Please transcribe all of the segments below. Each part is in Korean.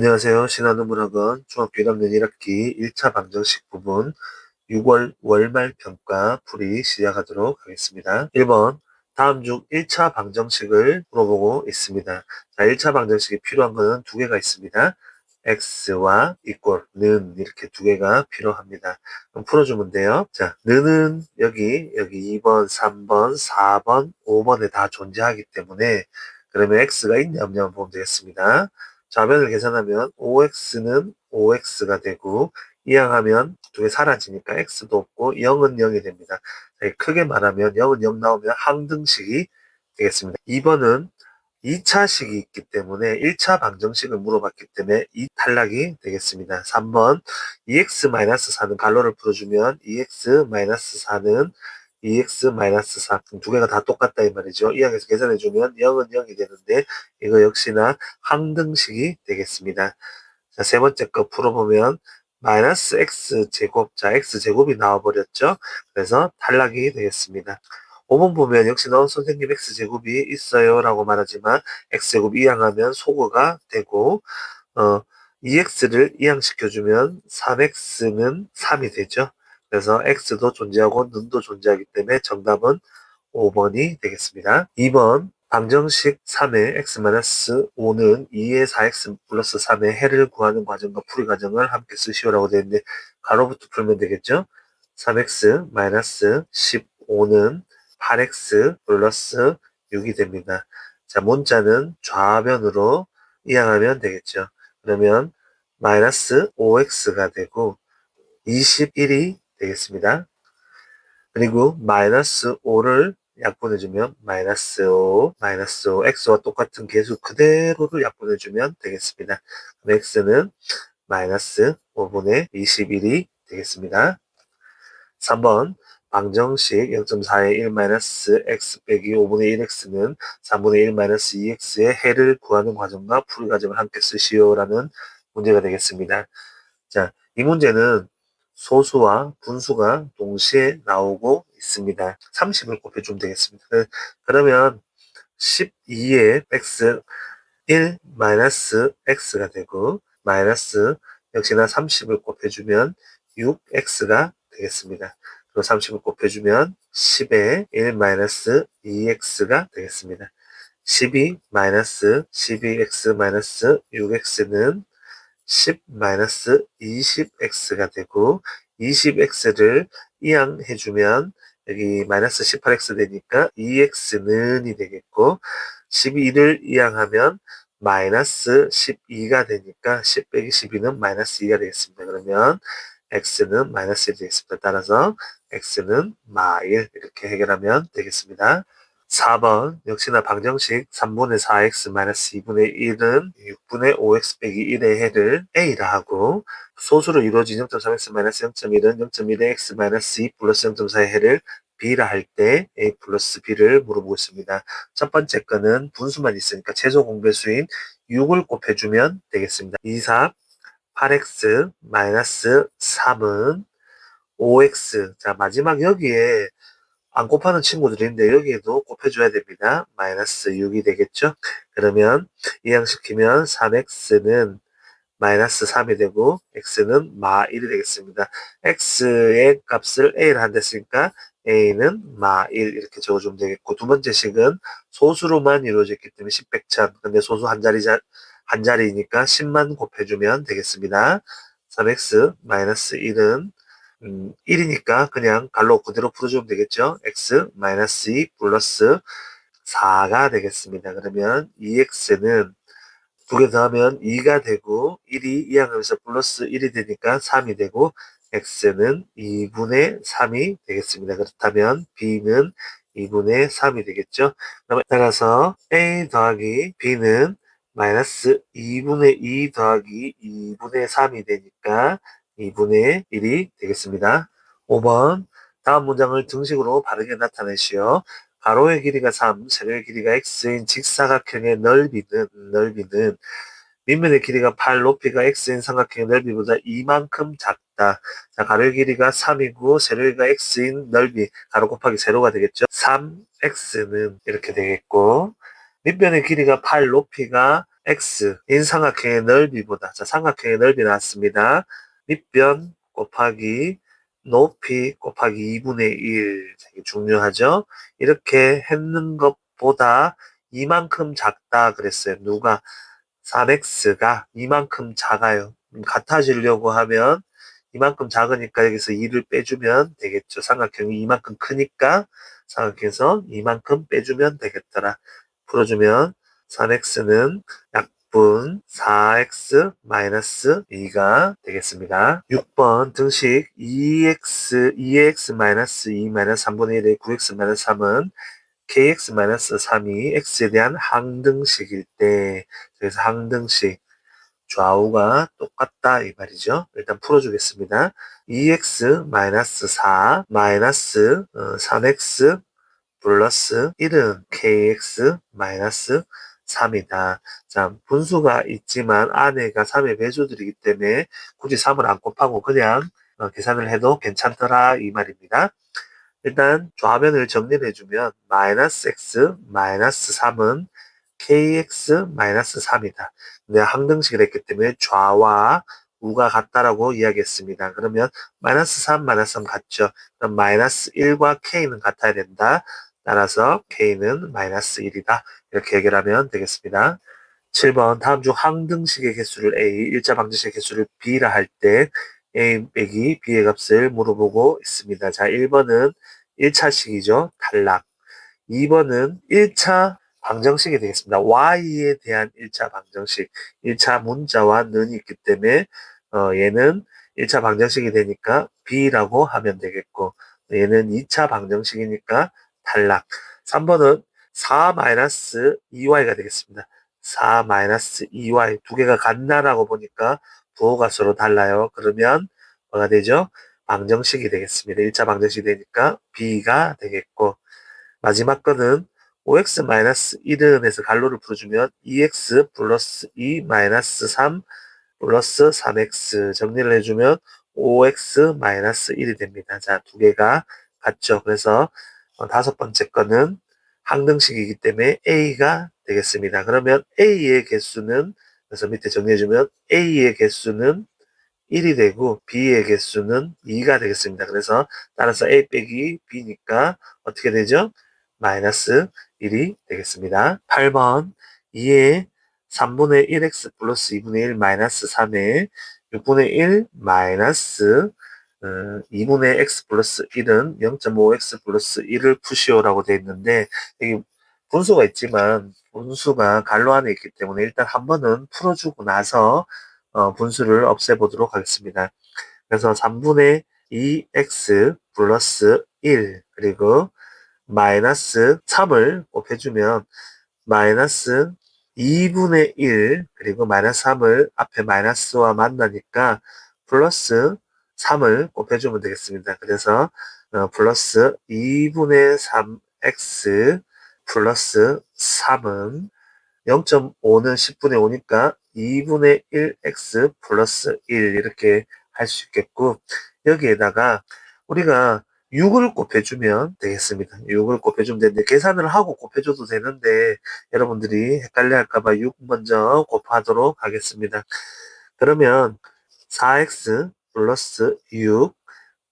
안녕하세요. 신한우 문학원 중학교 1학년 1학기 1차 방정식 부분 6월 월말 평가 풀이 시작하도록 하겠습니다. 1번 다음 중 1차 방정식을 물어보고 있습니다. 자, 1차 방정식이 필요한 것은 두 개가 있습니다. x와 equal는 이렇게 두 개가 필요합니다. 그럼 풀어주면 돼요. 자, 는은 여기 여기 2번, 3번, 4번, 5번에 다 존재하기 때문에 그러면 x가 있냐 없냐 보면 되겠습니다. 좌변을 계산하면 5x는 5x가 되고 이항하면 두 개 사라지니까 x도 없고 0은 0이 됩니다. 자, 크게 말하면 0은 0 나오면 항등식이 되겠습니다. 2번은 2차식이 있기 때문에 1차 방정식을 물어봤기 때문에 이 탈락이 되겠습니다. 3번 2x-4는 갈로를 풀어주면 2x-4는 2x-4, 두 개가 다 똑같다 이 말이죠. 이 항에서 계산해 주면 0은 0이 되는데 이거 역시나 항등식이 되겠습니다. 자, 세 번째 거 풀어보면 마이너스 x제곱, 자 x제곱이 나와버렸죠. 그래서 탈락이 되겠습니다. 5번 보면 역시나 선생님 x제곱이 있어요 라고 말하지만 x제곱 이항하면 소거가 되고 어, 2x를 이항시켜주면 3x는 3이 되죠. 그래서 x도 존재하고 는도 존재하기 때문에 정답은 5번이 되겠습니다. 2번 방정식 3의 x-5는 2의 4x 플러스 3의 해를 구하는 과정과 풀이 과정을 함께 쓰시오라고 되어 있는데 가로부터 풀면 되겠죠? 3x 15는 8x 플러스 6이 됩니다. 자, 문자는 좌변으로 이항하면 되겠죠. 그러면 마이너스 5x가 되고 21이 되겠습니다. 그리고 마이너스 5를 약분해주면 마이너스 5, 마이너스 5, x와 똑같은 개수 그대로를 약분해주면 되겠습니다. 그럼 x는 마이너스 5분의 21이 되겠습니다. 3번 방정식 0.4의 1 마이너스 x 빼기 5분의 1x는 3분의 1 마이너스 2x의 해를 구하는 과정과 풀이 과정을 함께 쓰시오라는 문제가 되겠습니다. 자, 이 문제는 소수와 분수가 동시에 나오고 있습니다. 30을 곱해주면 되겠습니다. 그러면 12의 x 1 마이너스 x가 되고 마이너스 역시나 30을 곱해주면 6x가 되겠습니다. 그리고 30을 곱해주면 10의 1 마이너스 2x가 되겠습니다. 12 마이너스 12x 마이너스 6x는 10 마이너스 20x가 되고 20x를 이항해주면 여기 마이너스 18x 되니까 2x는이 되겠고 12를 이항하면 마이너스 12가 되니까 10 빼기 12는 마이너스 2가 되겠습니다. 그러면 x는 마이너스 1이 되겠습니다. 따라서 x는 마일 이렇게 해결하면 되겠습니다. 4번 역시나 방정식 3분의 4x 마이너스 2분의 1은 6분의 5x 빼기 1의 해를 a라 하고 소수로 이루어진 0.3x 마이너스 0.1은 0.1의 x 마이너스 2 플러스 0.4의 해를 b라 할 때 a 플러스 b를 물어보고 있습니다. 첫 번째 거는 분수만 있으니까 최소 공배수인 6을 곱해주면 되겠습니다. 2, 4, 8x 마이너스 3은 5x 자 마지막 여기에 안 곱하는 친구들인데 여기에도 곱해줘야 됩니다. 마이너스 6이 되겠죠? 그러면 이항시키면 3x는 마이너스 3이 되고 x는 마 1이 되겠습니다. x의 값을 a를 한댔으니까 a는 마 1 이렇게 적어주면 되겠고 두 번째 식은 소수로만 이루어져 있기 때문에 10백천 근데 소수 한 자리 한 자리니까 10만 곱해주면 되겠습니다. 3x 마이너스 1은 음, 1이니까 그냥 갈로 그대로 풀어주면 되겠죠. x 마이너스 2 플러스 4가 되겠습니다. 그러면 2x는 두 개 더하면 2가 되고 1이 이항하면서 플러스 1이 되니까 3이 되고 x는 2분의 3이 되겠습니다. 그렇다면 b는 2분의 3이 되겠죠. 따라서 a 더하기 b는 마이너스 2분의 2 더하기 2분의 3이 되니까 2분의 1이 되겠습니다. 5번 다음 문장을 등식으로 바르게 나타내시오. 가로의 길이가 3, 세로의 길이가 x인 직사각형의 넓이는 넓이는 밑면의 길이가 8, 높이가 x인 삼각형의 넓이보다 이만큼 작다. 자, 가로의 길이가 3이고 세로의 길이가 x인 넓이 가로 곱하기 세로가 되겠죠. 3x는 이렇게 되겠고 밑면의 길이가 8, 높이가 x인 삼각형의 넓이보다 자 삼각형의 넓이 나왔습니다. 밑변 곱하기 높이 곱하기 2분의 1 자, 이게 중요하죠. 이렇게 했는 것보다 이만큼 작다 그랬어요. 누가 3x가 이만큼 작아요. 음, 같아지려고 하면 이만큼 작으니까 여기서 2를 빼주면 되겠죠. 삼각형이 이만큼 크니까 삼각형에서 이만큼 빼주면 되겠더라. 풀어주면 3x는 약 분 4x 마이너스 2가 되겠습니다. 6번 등식 2x 2x 마이너스 2 마이너스 3분의 1의 9x 마이너스 3은 kx 마이너스 3이 x에 대한 항등식일 때 그래서 항등식 좌우가 똑같다 이 말이죠. 일단 풀어주겠습니다. 2x 마이너스 4 마이너스 3x 플러스 1은 kx 마이너스 3이다. 자, 분수가 있지만 안에가 3의 배수들이기 때문에 굳이 3을 안 곱하고 그냥 어, 계산을 해도 괜찮더라 이 말입니다. 일단 좌변을 정리를 해주면 마이너스 x 마이너스 3은 kx 마이너스 3이다. 내가 항등식을 했기 때문에 좌와 우가 같다라고 이야기했습니다. 그러면 마이너스 3, 마이너스 3 같죠? 그럼 마이너스 1과 k는 같아야 된다. 따라서 k는 마이너스 1이다. 이렇게 해결하면 되겠습니다. 7번 다음 중 항등식의 개수를 a, 일자 방정식의 개수를 b라 할 때 a 빼기 b의 값을 물어보고 있습니다. 자, 1번은 1차식이죠. 탈락. 2번은 1차 방정식이 되겠습니다. y에 대한 1차 방정식. 1차 문자와 는이 있기 때문에 어, 얘는 1차 방정식이 되니까 b라고 하면 되겠고 얘는 2차 방정식이니까 탈락. 3번은 4-2y가 되겠습니다. 4-2y 두 개가 같나라고 보니까 부호가 서로 달라요. 그러면 뭐가 되죠? 방정식이 되겠습니다. 1차 방정식이 되니까 b가 되겠고 마지막 거는 5x-1은에서 갈로를 풀어주면 2x 플러스 2 마이너스 3 플러스 3x 정리를 해주면 5x-1이 됩니다. 자, 두 개가 같죠. 그래서 어, 다섯 번째 거는 항등식이기 때문에 A가 되겠습니다. 그러면 A의 개수는 그래서 밑에 정리해주면 A의 개수는 1이 되고 B의 개수는 2가 되겠습니다. 그래서 따라서 A 빼기 B니까 어떻게 되죠? 마이너스 1이 되겠습니다. 8번 2의 3분의 1x 플러스 2분의 1 마이너스 3의 6분의 1 마이너스 2분의 어, x 플러스 1은 0.5x 플러스 1을 푸시오라고 되어 있는데 여기 분수가 있지만 분수가 갈로 안에 있기 때문에 일단 한 번은 풀어주고 나서 어, 분수를 없애보도록 하겠습니다. 그래서 3분의 2x 플러스 1 그리고 마이너스 3을 곱해주면 마이너스 2분의 1 그리고 마이너스 3을 앞에 마이너스와 만나니까 플러스 3을 곱해주면 되겠습니다. 그래서 어, 플러스 2분의 3x 플러스 3은 0.5는 10분의 5니까 2분의 1x 플러스 1 이렇게 할 수 있겠고 여기에다가 우리가 6을 곱해주면 되겠습니다. 6을 곱해주면 되는데 계산을 하고 곱해줘도 되는데 여러분들이 헷갈려 할까봐 6 먼저 곱하도록 하겠습니다. 그러면 4x 플러스 6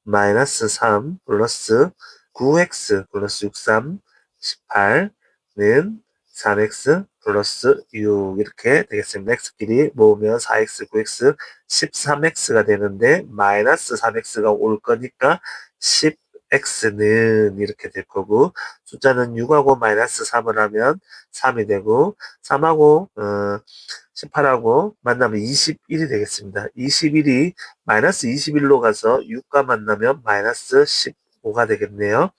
마이너스 3 플러스 9x 플러스 63 18는 3x 플러스 6 이렇게 되겠습니다. x끼리 모으면 4x, 9x, 13x가 되는데 마이너스 3x가 올 거니까 10x는 이렇게 될 거고 숫자는 6하고 마이너스 3을 하면 3이 되고 3하고 어, 18하고 만나면 21이 되겠습니다. 21이 마이너스 21로 가서 6과 만나면 마이너스 15가 되겠네요.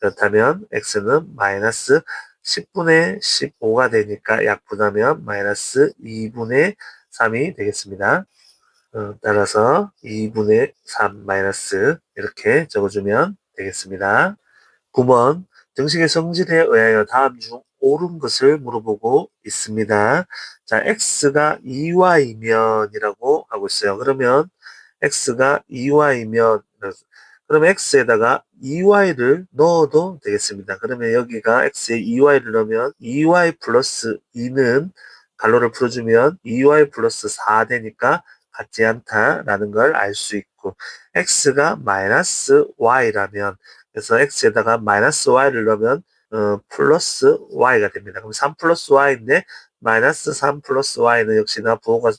그렇다면 x는 마이너스 10분의 15가 되니까 약분하면 마이너스 2분의 3이 되겠습니다. 어, 따라서 2분의 3 마이너스 이렇게 적어주면 되겠습니다. 9번 등식의 성질에 의하여 다음 중 옳은 것을 물어보고 있습니다. 자, x가 2y면 이라고 하고 있어요. 그러면 x가 2y면 그럼 x에다가 2y를 넣어도 되겠습니다. 그러면 여기가 x에 2y를 넣으면 2y 플러스 2는 갈로를 풀어주면 2y 플러스 4 되니까 같지 않다라는 걸 알 수 있고 x가 마이너스 y라면 그래서 x에다가 마이너스 y를 넣으면 어, 플러스 y가 됩니다. 그럼 3 플러스 y인데 마이너스 3 플러스 y는 역시나 부호가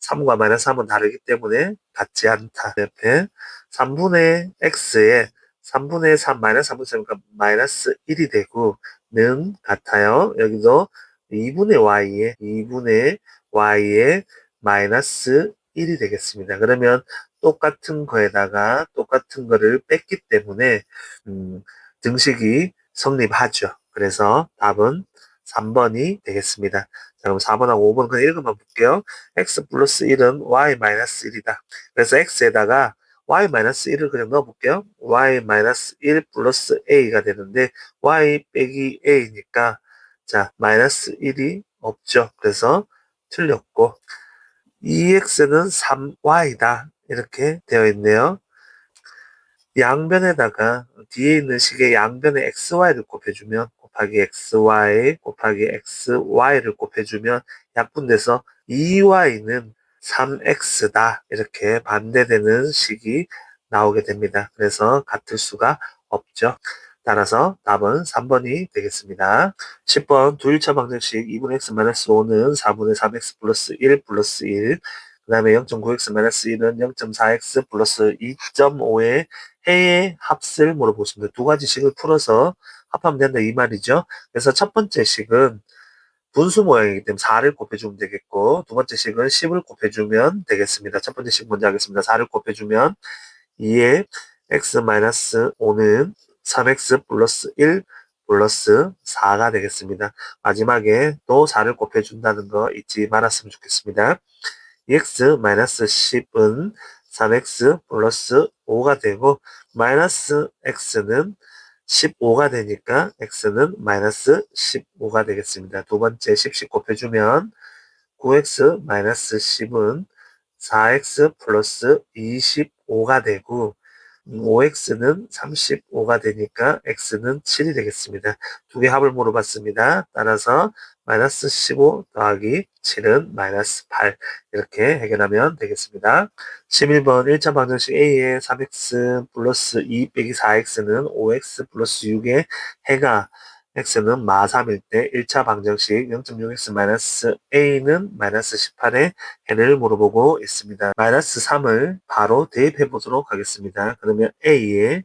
3과 마이너스 3은 다르기 때문에 같지 않다. 옆에 3분의 x에 3분의 3 마이너스 3분의 3이니까 마이너스 1이 되고 는 같아요. 여기도 2분의 y에 2분의 y에 마이너스 1이 되겠습니다. 그러면 똑같은 거에다가 똑같은 거를 뺐기 때문에 음, 등식이 성립하죠. 그래서 답은 3번이 되겠습니다. 자, 그럼 4번하고 5번 그냥 읽어만 볼게요. x 플러스 1은 y 마이너스 1이다. 그래서 x에다가 y 마이너스 1을 그냥 넣어볼게요. y 마이너스 1 플러스 a가 되는데 y 빼기 a니까 자 마이너스 1이 없죠. 그래서 틀렸고 2x는 3y다. 이렇게 되어 있네요. 양변에다가 뒤에 있는 식의 양변에 xy를 곱해주면 곱하기 xy 곱하기 xy를 곱해주면 약분돼서 2y는 3x다 이렇게 반대되는 식이 나오게 됩니다. 그래서 같을 수가 없죠. 따라서 답은 3번이 되겠습니다. 10번 두일차 방정식 2분의 x-5는 4분의 3x 플러스 1 플러스 1 그 다음에 0.9x-1은 0.4x 플러스 2.5의 해의 합을 물어보십니다. 두 가지 식을 풀어서 합하면 된다 이 말이죠. 그래서 첫 번째 식은 분수 모양이기 때문에 4를 곱해주면 되겠고 두 번째 식은 10을 곱해주면 되겠습니다. 첫 번째 식 먼저 하겠습니다. 4를 곱해주면 2에 x-5는 3x 플러스 1 플러스 4가 되겠습니다. 마지막에 또 4를 곱해준다는 거 잊지 말았으면 좋겠습니다. 2x-10은 3x 플러스 5가 되고 마이너스 x는 15가 되니까 x는 마이너스 15가 되겠습니다. 두 번째 10씩 곱해주면 9x 마이너스 10은 4x 플러스 25가 되고 5x는 35가 되니까 x는 7이 되겠습니다. 두 개 합을 물어봤습니다. 따라서 마이너스 15 더하기 7은 마이너스 8 이렇게 해결하면 되겠습니다. 11번 1차 방정식 A의 3x 플러스 2 빼기 4x는 5x 플러스 6의 해가 x는 마 3일 때 1차 방정식 0.6x 마이너스 a는 마이너스 18의 해를 물어보고 있습니다. 마이너스 3을 바로 대입해 보도록 하겠습니다. 그러면 a에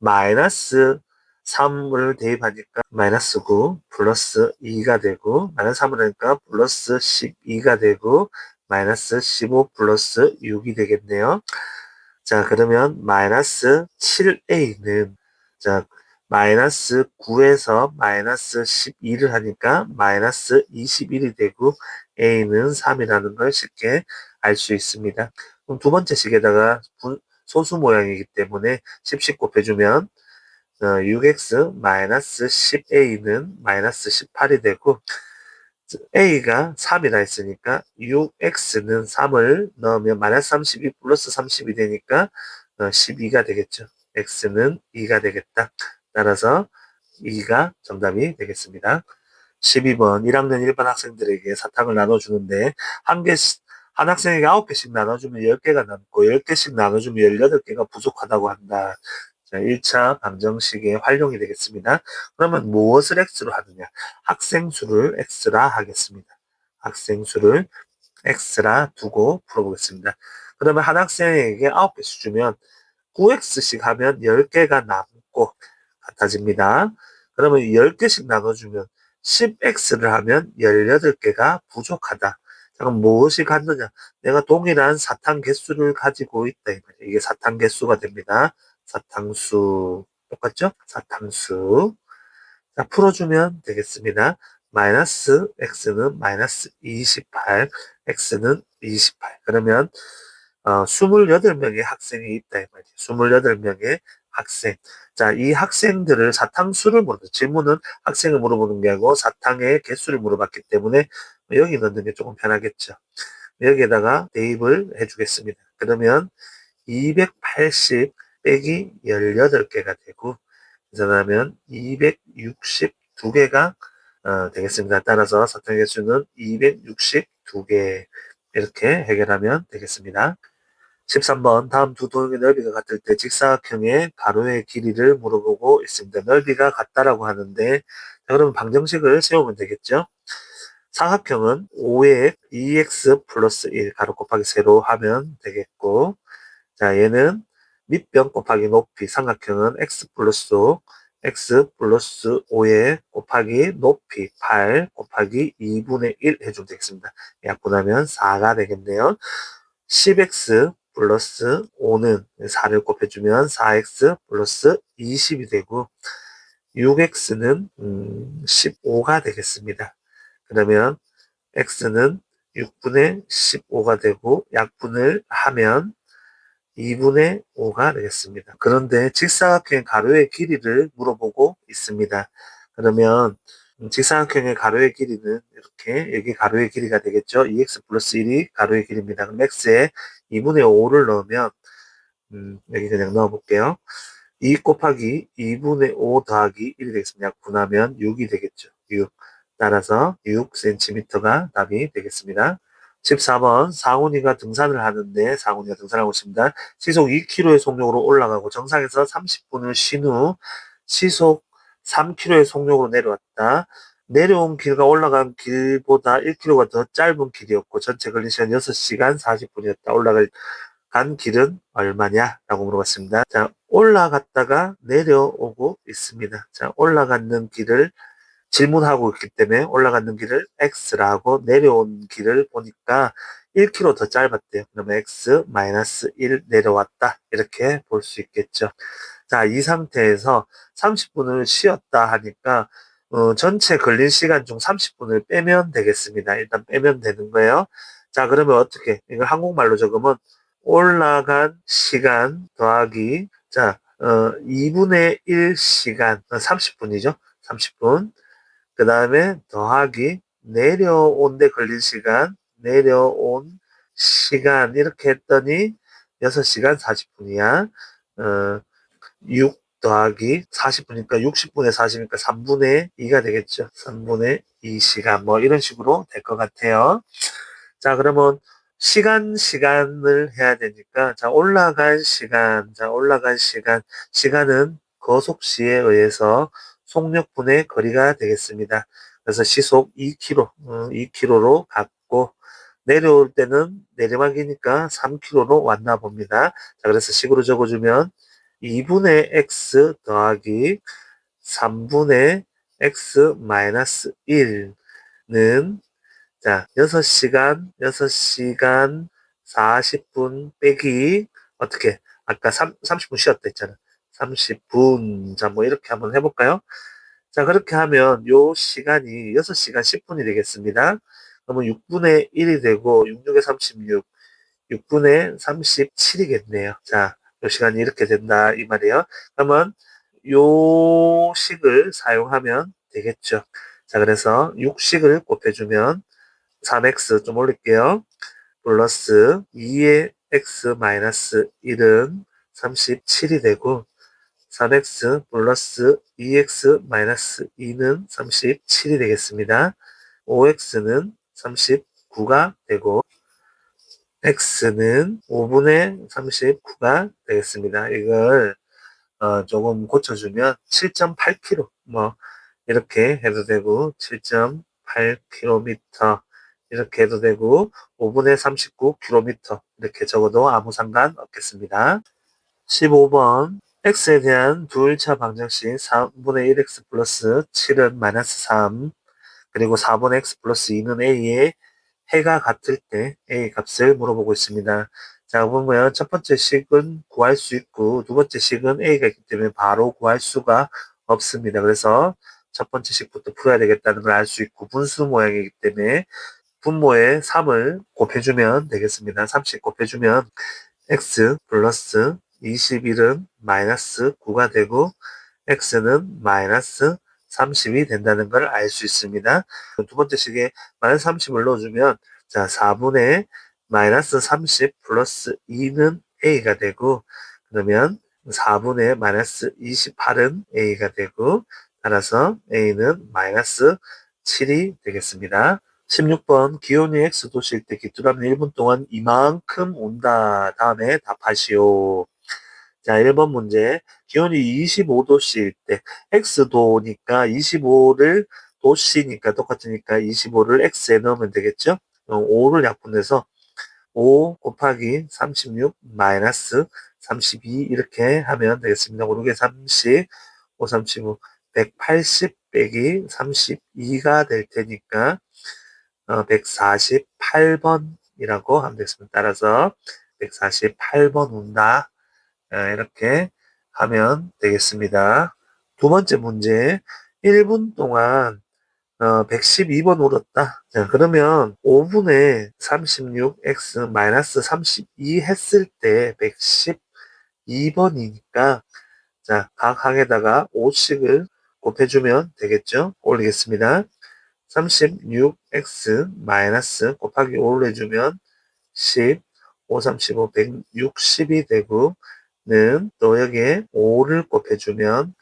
마이너스 3을 대입하니까 마이너스 9 플러스 2가 되고 마이너스 3을 하니까 플러스 12가 되고 마이너스 15 플러스 6이 되겠네요. 자 그러면 마이너스 7a는 자 마이너스 9에서 마이너스 12를 하니까 마이너스 21이 되고 a는 3이라는 걸 쉽게 알 수 있습니다. 그럼 두 번째 식에다가 소수 모양이기 때문에 10씩 곱해주면 6x 어, 마이너스 10a는 마이너스 18이 되고 a가 3이라 했으니까 6x는 3을 넣으면 마이너스 32 플러스 30이 되니까 12가 어, 되겠죠. x는 2가 되겠다. 따라서 2가 정답이 되겠습니다. 12번 1학년 일반 학생들에게 사탕을 나눠주는데 한 개씩 한 학생에게 9개씩 나눠주면 10개가 남고 10개씩 나눠주면 18개가 부족하다고 한다. 자, 1차 방정식의 활용이 되겠습니다. 그러면 무엇을 x로 하느냐? 학생 수를 x라 하겠습니다. 학생 수를 x라 두고 풀어보겠습니다. 그러면 한 학생에게 9개씩 주면 9x씩 하면 10개가 남고 같아집니다. 그러면 10개씩 나눠주면 10x를 하면 18개가 부족하다. 그럼 무엇이 같느냐? 내가 동일한 사탕 개수를 가지고 있다. 이게 사탕 개수가 됩니다. 사탕수. 똑같죠? 사탕수. 자, 풀어주면 되겠습니다. 마이너스 x는 마이너스 28, x는 28. 그러면 어, 28명의 학생이 있다. 이 말이에요. 28명의 학생. 자, 이 학생들을 사탕수를 물어보 질문은 학생을 물어보는 게 아니고 사탕의 개수를 물어봤기 때문에 여기 넣는 게 조금 편하겠죠. 여기에다가 대입을 해주겠습니다. 그러면 280 빼기 18개가 되고, 계산하면 262개가 어, 되겠습니다. 따라서 사탕 개수는 262개 이렇게 해결하면 되겠습니다. 13번 다음 두 도형의 넓이가 같을 때 직사각형의 가로의 길이를 물어보고 있습니다. 넓이가 같다라고 하는데 자, 그러면 방정식을 세우면 되겠죠. 사각형은 5의 2x 플러스 1 가로 곱하기 세로 하면 되겠고 자 얘는 밑변 곱하기 높이 삼각형은 x 플러스 5 x 플러스 5의 곱하기 높이 8 곱하기 2분의 1 해주면 되겠습니다. 약분하면 4가 되겠네요. 10x 플러스 5는 4를 곱해주면 4x 플러스 20이 되고 6x는 음, 15가 되겠습니다. 그러면 x는 6분의 15가 되고 약분을 하면 2분의 5가 되겠습니다. 그런데 직사각형의 가로의 길이를 물어보고 있습니다. 그러면 직사각형의 가로의 길이는 이렇게 여기 가로의 길이가 되겠죠. 2x 플러스 1이 가로의 길이입니다. 그럼 x에 2분의 5를 넣으면 음, 여기 그냥 넣어볼게요. 2 곱하기 2분의 5 더하기 1이 되겠습니다. 약분하면 6이 되겠죠. 6. 따라서 6cm가 답이 되겠습니다. 14번 상훈이가 등산을 하는데 상훈이가 등산하고 있습니다. 시속 2km의 속력으로 올라가고 정상에서 30분을 쉰 후 시속 3km의 속력으로 내려왔다. 내려온 길과 올라간 길보다 1km가 더 짧은 길이었고 전체 걸린 시간 6시간 40분이었다. 올라갈 간 길은 얼마냐? 라고 물어봤습니다. 자, 올라갔다가 내려오고 있습니다. 자, 올라가는 길을 질문하고 있기 때문에 올라가는 길을 x라고 내려온 길을 보니까 1km 더 짧았대요. 그러면 x 마이너스 1 내려왔다. 이렇게 볼 수 있겠죠. 자, 이 상태에서 30분을 쉬었다 하니까 어, 전체 걸린 시간 중 30분을 빼면 되겠습니다. 일단 빼면 되는 거예요. 자, 그러면 어떻게? 이걸 한국말로 적으면 올라간 시간 더하기 자, 어, 2분의 1 시간, 30분이죠. 30분. 그 다음에 더하기 내려온 데 걸린 시간, 내려온 시간 이렇게 했더니 6시간 40분이야. 어, 6 더하기 40분이니까 60분의 40이니까 3분의 2가 되겠죠. 3분의 2시간 뭐 이런 식으로 될 것 같아요. 자 그러면 시간 시간을 해야 되니까 자 올라간 시간 자 올라간 시간 시간은 거속시에 의해서 속력분의 거리가 되겠습니다. 그래서 시속 2km, 2km로 어, 갔고 내려올 때는 내리막이니까 3km로 왔나 봅니다. 자, 그래서 식으로 적어주면 2분의 x 더하기 3분의 x 마이너스 1는 자, 6시간, 6시간 40분 빼기 어떻게 아까 3, 30분 쉬었다 했잖아. 30분. 자, 뭐 이렇게 한번 해볼까요? 자, 그렇게 하면 요 시간이 6시간 10분이 되겠습니다. 그러면 6분의 1이 되고 66에 36, 6분의 37이겠네요. 자, 요 시간이 이렇게 된다 이 말이에요. 그러면 요 식을 사용하면 되겠죠. 자, 그래서 6식을 곱해주면 3x 좀 올릴게요. 플러스 2의 x 마이너스 1은 37이 되고 3x 플러스 2x 마이너스 2는 37이 되겠습니다. 5x는 39가 되고 x는 5분의 39가 되겠습니다. 이걸 어, 조금 고쳐주면 7.8km 뭐 이렇게 해도 되고 7.8km 이렇게 해도 되고 5분의 39km 이렇게 적어도 아무 상관 없겠습니다. 15번 x에 대한 두일차 방정식 3분의 1x 플러스 7은 마이너스 3 그리고 4분의 x 플러스 2는 a의 해가 같을 때 a 값을 물어보고 있습니다. 자 보면 첫 번째 식은 구할 수 있고 두 번째 식은 a가 있기 때문에 바로 구할 수가 없습니다. 그래서 첫 번째 식부터 풀어야 되겠다는 걸 알 수 있고 분수 모양이기 때문에 분모에 3을 곱해주면 되겠습니다. 3씩 곱해주면 x 플러스 21은 마이너스 9가 되고 x는 마이너스 30이 된다는 걸 알 수 있습니다. 두 번째 식에 마이너스 30을 넣어주면 자 4분의 마이너스 30 플러스 2는 a가 되고 그러면 4분의 마이너스 28은 a가 되고 따라서 a는 마이너스 7이 되겠습니다. 16번 기온이 x 도시일 때 기뚜라미 1분 동안 이만큼 온다. 다음에 답하시오. 자, 1번 문제. 기온이 25도씨일 때 x도니까 25를 도씨니까 똑같으니까 25를 x에 넣으면 되겠죠? 5를 약분해서 5 곱하기 36 마이너스 32 이렇게 하면 되겠습니다. 5, 6에 30, 5, 35, 180 빼기 32가 될 테니까 어, 148번이라고 하면 되겠습니다. 따라서 148번 온다. 어, 이렇게 하면 되겠습니다. 두 번째 문제 1분 동안 어, 112번 울었다. 자, 그러면 5분의 36x 마이너스 32 했을 때 112번이니까 자, 각 항에다가 5씩을 곱해주면 되겠죠? 올리겠습니다. 36x 마이너스 곱하기 5를 해주면 10, 5, 35, 160이 되고 는또 여기에 5를 곱해주면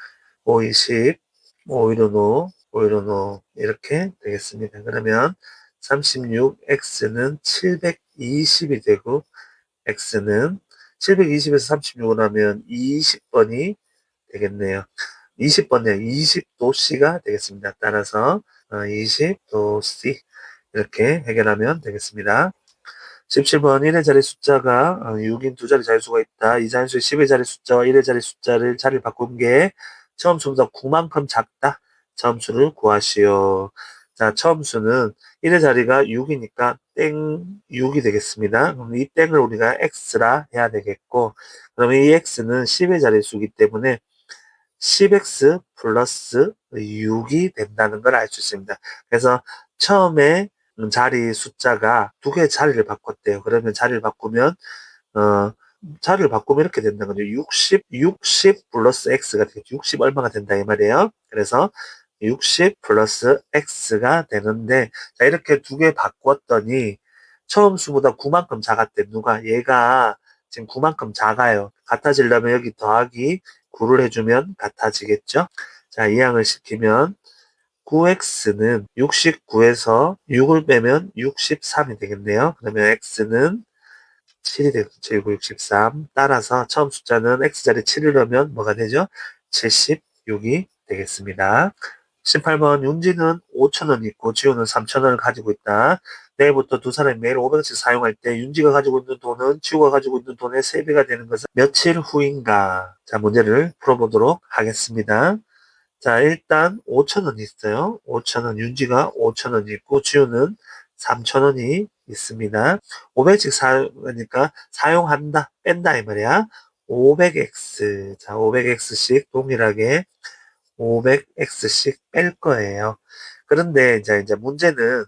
5, 20, 5, 1은 5, 5, 1은 5 이렇게 되겠습니다. 그러면 36x는 720이 되고 x는 720에서 36을 하면 20번이 되겠네요. 20번에 20도씨가 되겠습니다. 따라서 20도씨 이렇게 해결하면 되겠습니다. 17번 1의 자리 숫자가 6인 두 자리 자릿수가 있다. 이 자릿수의 10의 자리 숫자와 1의 자리 숫자를 자리를 바꾼 게 처음 수보다 9만큼 작다. 처음 수를 구하시오. 자, 처음 수는 1의 자리가 6이니까 땡 6이 되겠습니다. 그럼 이 땡을 우리가 x라 해야 되겠고 그러면 이 x는 10의 자릿수이기 때문에 10x 플러스 6이 된다는 걸 알 수 있습니다. 그래서 처음에 자리 숫자가 두 개의 자리를 바꿨대요. 그러면 자리를 바꾸면 어 자리를 바꾸면 이렇게 된다는 거죠. 60, 60 플러스 x가 되겠죠. 60 얼마가 된다 이 말이에요. 그래서 60 플러스 x가 되는데 자 이렇게 두 개 바꿨더니 처음 수보다 9만큼 작았대. 누가 얘가 지금 9만큼 작아요. 같아지려면 여기 더하기 9를 해주면 같아지겠죠? 자, 이항을 시키면 9x는 69에서 6을 빼면 63이 되겠네요. 그러면 x는 7이 되겠죠. 7, 9, 63. 따라서 처음 숫자는 x자리 7을 넣으면 뭐가 되죠? 76이 되겠습니다. 18번 윤지는 5천원 있고 지호는 3천원을 가지고 있다. 내일부터 두 사람이 매일 500원씩 사용할 때 윤지가 가지고 있는 돈은 지호가 가지고 있는 돈의 3배가 되는 것은 며칠 후인가? 자, 문제를 풀어보도록 하겠습니다. 자, 일단 5천원이 있어요. 5천원, 윤지가 5천원이 있고 지호는 3천원이 있습니다. 500씩 사용하니까 사용한다, 뺀다 이 말이야. 500x, 자, 500x씩 동일하게 500x씩 뺄 거예요. 그런데 이제, 이제 문제는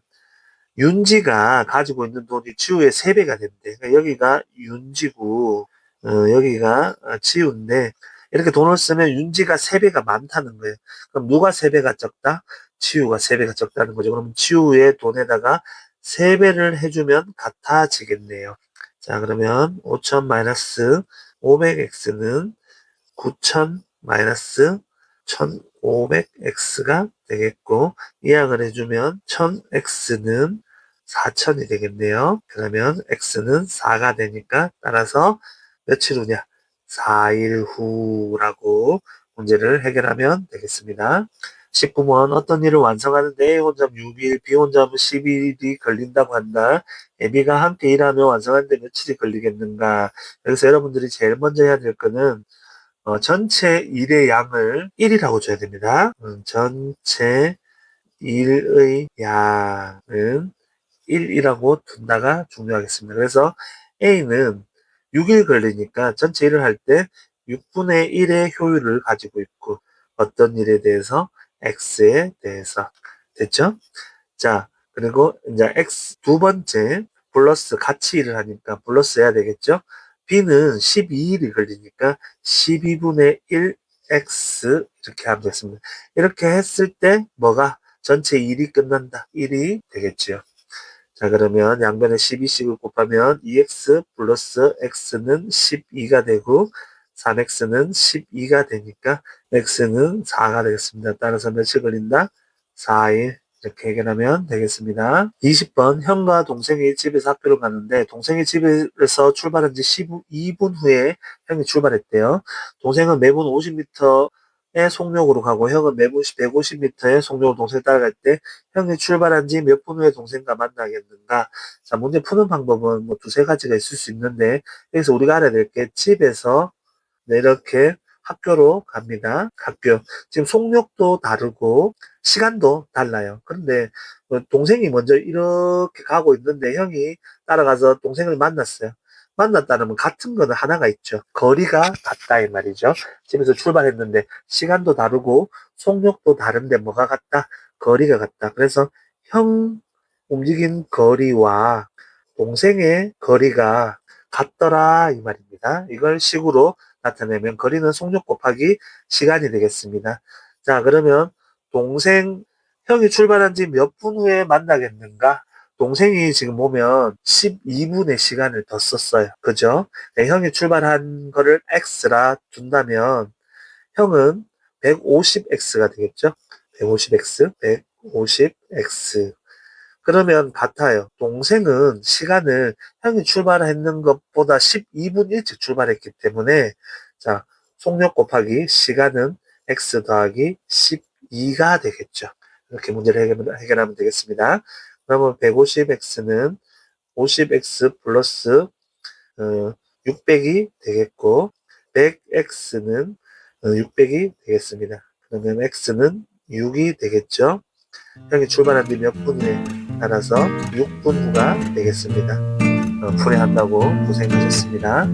윤지가 가지고 있는 돈이 지우의 3배가 된대. 그러니까 여기가 윤지고, 어, 여기가 지우인데, 이렇게 돈을 쓰면 윤지가 3배가 많다는 거예요. 그럼 누가 3배가 적다? 지우가 3배가 적다는 거죠. 그럼 지우의 돈에다가 3배를 해주면 같아지겠네요. 자, 그러면 5천 마이너스 500x는 9천 마이너스 1500x가 되겠고 이항을 해주면 1000x는 4000이 되겠네요. 그러면 x는 4가 되니까 따라서 며칠 후냐? 4일 후라고 문제를 해결하면 되겠습니다. 19번 어떤 일을 완성하는데 혼자면 6일, B 혼자면 10일이 걸린다고 한다. B가 함께 일하며 완성하는데 며칠이 걸리겠는가. 여기서 여러분들이 제일 먼저 해야 될 거는 어, 전체 일의 양을 1이라고 줘야 됩니다. 음, 전체 일의 양은 1이라고 둔다가 중요하겠습니다. 그래서 A는 6일 걸리니까 전체 일을 할 때 6분의 1의 효율을 가지고 있고 어떤 일에 대해서 X에 대해서 됐죠? 자 그리고 이제 X 두 번째 플러스 같이 일을 하니까 플러스 해야 되겠죠? B는 12일이 걸리니까 12분의 1x 이렇게 하면 되겠습니다. 이렇게 했을 때 뭐가 전체 1이 끝난다. 1이 되겠죠. 자 그러면 양변에 12씩을 곱하면 2x 플러스 x는 12가 되고 3x는 12가 되니까 x는 4가 되겠습니다. 따라서 며칠 걸린다? 4일 이렇게 해결하면 되겠습니다. 20번 형과 동생이 집에서 학교를 가는데 동생이 집에서 출발한 지 12분 후에 형이 출발했대요. 동생은 매분 50m 의 속력으로 가고 형은 매분 150m의 속력으로 동생을 따라갈 때 형이 출발한 지 몇 분 후에 동생과 만나겠는가? 자, 문제 푸는 방법은 뭐 두세 가지가 있을 수 있는데 여기서 우리가 알아야 될 게 집에서 네, 이렇게 학교로 갑니다. 학교. 지금 속력도 다르고 시간도 달라요. 그런데 어, 동생이 먼저 이렇게 가고 있는데 형이 따라가서 동생을 만났어요. 만났다는 같은 거는 하나가 있죠. 거리가 같다 이 말이죠. 집에서 출발했는데 시간도 다르고 속력도 다른데 뭐가 같다? 거리가 같다. 그래서 형 움직인 거리와 동생의 거리가 같더라 이 말입니다. 이걸 식으로 나타내면 거리는 속력 곱하기 시간이 되겠습니다. 자 그러면 동생 형이 출발한 지 몇 분 후에 만나겠는가? 동생이 지금 보면 12분의 시간을 더 썼어요. 그죠? 네, 형이 출발한 거를 x라 둔다면 형은 150x가 되겠죠? 150x, 150x. 그러면 같아요. 동생은 시간을 형이 출발했는 것보다 12분 일찍 출발했기 때문에 자 속력 곱하기 시간은 x 더하기 12가 되겠죠. 이렇게 문제를 해결, 해결하면 되겠습니다. 그러면 150x는 50x 플러스 어, 600이 되겠고 100x는 어, 600이 되겠습니다. 그러면 x는 6이 되겠죠. 형이 출발한 뒤 몇분 후에 따라서 6분 후가 되겠습니다. 어, 풀이한다고 고생하셨습니다.